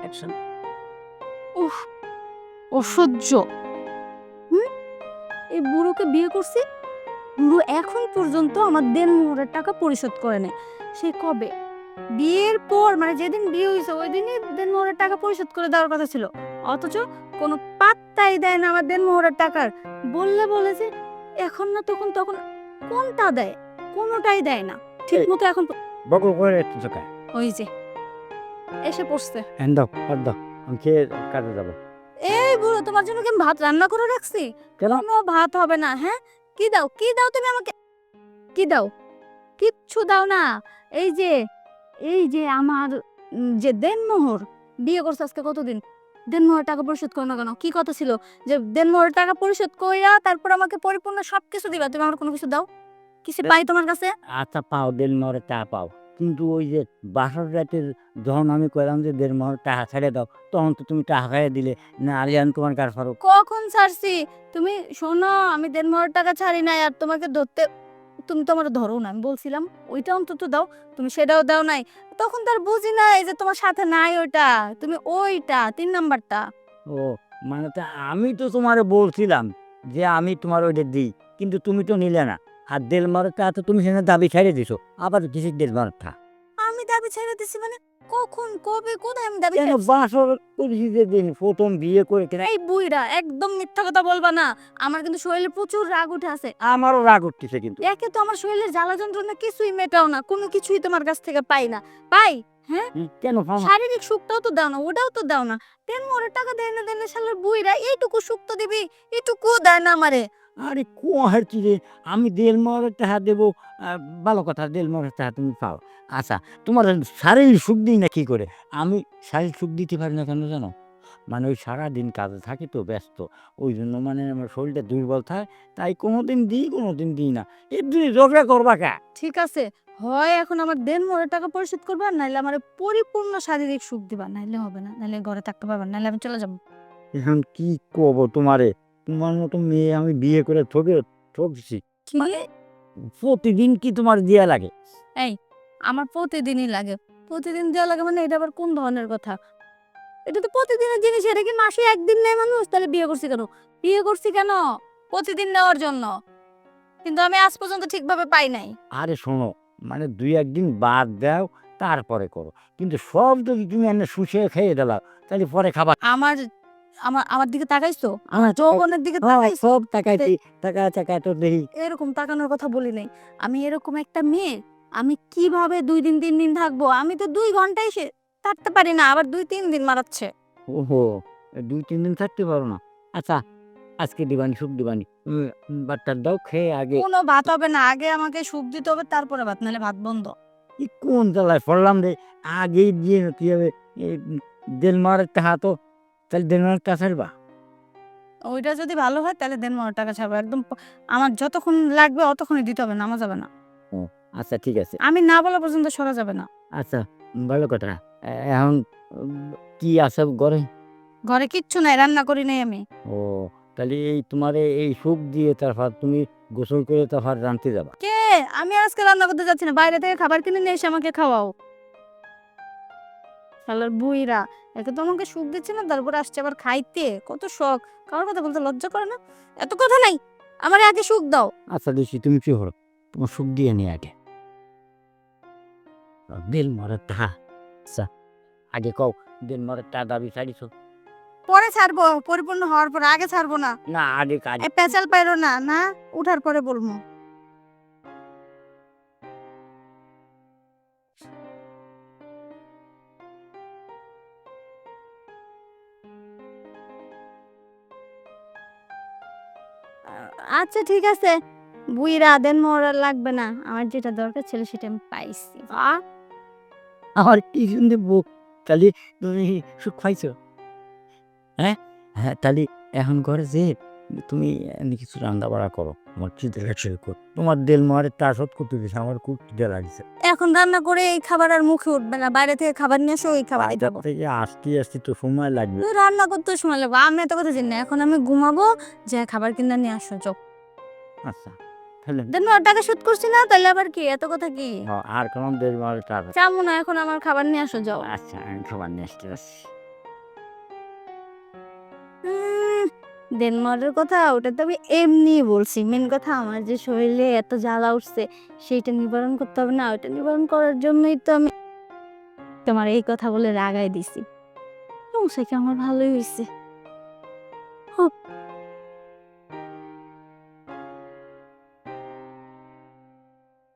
Action. উফ অসহ্য। হুম? এই বুড়োকে বিয়ে করছি? বুড়ো এখন পর্যন্ত আমার দেড় মোহরের টাকা পরিশোধ করে নেয়। সে কবে? বিয়ের পর মানে যেদিন বিয়ে হয়েছে ওই দিনই দেড় মোহরের টাকা পরিশোধ করে দেওয়ার কথা ছিল। অথচ কোনো পাত্তাই দেয় না আমার দেড় মোহরের টাকার। বললে বলেছে এখন না তখন তখন কোনটা দেয়? কোনোটাই দেয় না। ঠিক মতো এখন বকর করে একটু ওই যে। এসে পড়ছে। হ্যাঁ দাও আর দাও আমি খেয়ে কাজে যাব। এই বুড়ো তোমার জন্য কি আমি ভাত রান্না করে রাখছি? কেন? কোনো ভাত হবে না হ্যাঁ? কি দাও কি দাও তুমি আমাকে? কি দাও? কিচ্ছু দাও না। এই যে এই যে আমার যে দেনমোহর বিয়ে করছে আজকে কতদিন? দেনমোহর টাকা পরিশোধ করো না কেন? কি কথা ছিল? যে দেনমোহর টাকা পরিশোধ কইরা তারপর আমাকে পরিপূর্ণ সবকিছু দিবা তুমি আমার কোনো কিছু দাও? কিছু পাই তোমার কাছে? আচ্ছা পাও দেড় মহরের টাকা পাও। কিন্তু ওই যে বাসর রাতের যখন আমি কইলাম যে দেড় মহর টাকা ছেড়ে দাও তখন তো তুমি টাকা খাইয়ে দিলে। না আলিয়ান তোমার কার ফারুক? কখন ছাড়ছি? তুমি শোনো আমি দেনমোহর টাকা ছাড়ি নাই আর তোমাকে ধরতে তুমি তো আমার ধরো না আমি বলছিলাম ওইটা অন্তত দাও তুমি সেটাও দাও নাই। তখন তার বুঝি নাই যে তোমার সাথে নাই ওইটা তুমি ওইটা তিন নাম্বারটা। ও মানে তা আমি তো তোমারে বলছিলাম যে আমি তোমার ওইটা দিই কিন্তু তুমি তো নিলে না। আর দেড় মহরের টাকা তো তুমি সেখানে দাবি ছেড়ে দিছো আবার দেড় মহরের টাকা আমি দাবি ছেড়ে দিছি মানে কখন কবে কোথায় আমি দাবি কেন ছেড়ে- বাসর পরিচিতের দিন প্রথম বিয়ে করে কেন? এই বুইরা একদম মিথ্যা কথা বলবা না। আমার কিন্তু শরীরে প্রচুর রাগ উঠে আছে। আমারও রাগ উঠতেছে কিন্তু। একে তো আমার শরীরের জ্বালা যন্ত্রণা কিছুই মেটাও না কোনো কিছুই তোমার কাছ থেকে পাই না। পাই? হুম, কেন শারীরিক সুখটাও তো দাও না ওটাও তো দাও না। তেন মোরে টাকা দেয় না দেয় না শালার বুইরা এইটুকু সুখ তো দিবি এইটুকু দেয় না আমারে। আরে কোয়ার চিরে আমি দেড় মহরের টাকা দেবো। ভালো কথা দেড় মহরের টাকা তুমি পাও। আচ্ছা তোমার শারীরিক সুখ দিই না কি করে? আমি শারীরিক সুখ দিতে পারি না কেন জানো? মানে ওই সারাদিন কাজে থাকি তো ব্যস্ত। ওই জন্য মানে আমার শরীরটা দুর্বল থাকে তাই কোনো দিন দিই কোনো দিন দিই না। এর দিনে ঝগড়া করবা কা? ঠিক আছে হয় এখন আমার দেন মোরে টাকা পরিশোধ করবা নাইলে আমার পরিপূর্ণ শারীরিক সুখ দিবা। নাইলে হবে না নাইলে ঘরে থাকতে পারবা না, নাইলে আমি চলে যাব। এখন কি করব তোমারে? তোমার মতো মেয়ে আমি বিয়ে করে ঠকে ঠকছি। মানে প্রতিদিন কি তোমার দিয়া লাগে? এই আমার প্রতিদিনই লাগে। প্রতিদিন দেওয়া লাগে মানে এটা আবার কোন ধরনের কথা? এটা তো প্রতিদিনের জিনিস এটা কি মাসে একদিন নেয় মানুষ? তাহলে বিয়ে করছি কেন? বিয়ে করছি কেন? প্রতিদিন নেওয়ার জন্য। কিন্তু আমি আজ পর্যন্ত ঠিকভাবে পাই নাই। আরে শোনো মানে দুই একদিন বাদ দাও তারপরে করো। কিন্তু সব যদি তুমি এনে শুষে খেয়ে দিলাও তাহলে পরে খাবার আমার আমার আমার দিকে তাকাইছো? আমার যৌবনের দিকে তাকাইছো? সব টাকা তো দেখি এরকম তাকানোর কথা বলি নাই। আমি এরকম একটা মেয়ে আমি কীভাবে দুই দিন তিন দিন থাকব? আমি তো দুই ঘন্টায় সে থাকতে পারি না আবার দুই তিন দিন মারাচ্ছে। ওহো দুই তিন দিন থাকতে পারো না? আচ্ছা আজকে দিবানি সুখ দিবানি। বাট্টার দাও খেয়ে আগে কোনো ভাত হবে না আগে আমাকে সুপ দিতে হবে তারপরে ভাত নাহলে ভাত বন্ধ। কোন জ্বালায় পড়লাম রে। আগেই দিয়ে কি হবে? দেলমারের টাকা তো তাহলে দেলমারের টাকা ছাড়বা? ওইটা যদি ভালো হয় তাহলে দেন মনে টাকা ছাড়বো। একদম প- আমার যতক্ষণ লাগবে অতক্ষণই দিতে হবে নামা যাবে না। আচ্ছা ঠিক আছে। আমি না বলা পর্যন্ত সরা যাবে না। আচ্ছা ভালো কথা। এ- এখন উম, কি আছে ঘরে? ঘরে কিচ্ছু নাই রান্না করি নাই আমি। ও তাহলে এই তোমার এই সুখ দিয়ে তারপর তুমি গোসল করে তারপর রাঁধতে যাবা। কে? আমি আজকে রান্না করতে যাচ্ছি না। বাইরে থেকে খাবার কিনে নিয়ে এসে আমাকে খাওয়াও। শালার বুইরা। একে তো আমাকে সুখ দিচ্ছে না তারপর আসছে আবার খাইতে। কত শখ। কারোর কথা বলতে লজ্জা করে না? এত কথা নাই। আমার আগে সুখ দাও। আচ্ছা দেখি তুমি কি হলো তোমার সুখ দিয়ে নিয়ে আগে। দিল মরে টা। আচ্ছা আগে কও দিল মরে টা দাবি ছাড়িছ? পরে ছাড়বো। পরিপূর্ণ হওয়ার পর আগে ছাড়বো না। না আগে কাজ পেঁচাল পাইরো না না? উঠার পরে বলব আচ্ছা ঠিক আছে। বুইরা, দেন মোরা লাগবে না। আমার যেটা দরকার ছিল সেটা আমি পাইছি আ আমার কি শুনতে বুক তাহলে তুমি সুখ পাইছো? হ্যাঁ? হ্যাঁ তাহলে এখন ঘরে যে তুমি কিছু রান্না বাড়া করো। আমার চিন্তা লাগছে কর তোমার দেল মারে তা শোধ করতে দিছে আমার খুব খিদে লাগছে। এখন রান্না করে এই খাবার আর মুখে উঠবে না। বাইরে থেকে খাবার নিয়ে আসো ওই খাবার বাজার থেকে আসতে আসতে তো সময় লাগবে। রান্না করতে সময় লাগবে। আমি এত কথা জানি না। এখন আমি ঘুমাবো যে খাবার কিনে নিয়ে আসো চোখ আচ্ছা টাকা শোধ করছি না তাহলে আবার কি? এত কথা কি? আর কোনো দেল মারে টা না এখন আমার খাবার নিয়ে আসো যাও। আচ্ছা আমি খাবার নিয়ে আসতে দেনমারের কথা, ওটা তো আমি এমনি বলছি। মেন কথা আমার যে শরীরে এত জ্বালা উঠছে, সেইটা নিবারণ করতে হবে না। ওটা নিবারণ করার জন্যই তো আমি তোমার এই কথা বলে রাগাই দিছি। সমস্যা কি আমার ভালোই হয়েছে হোক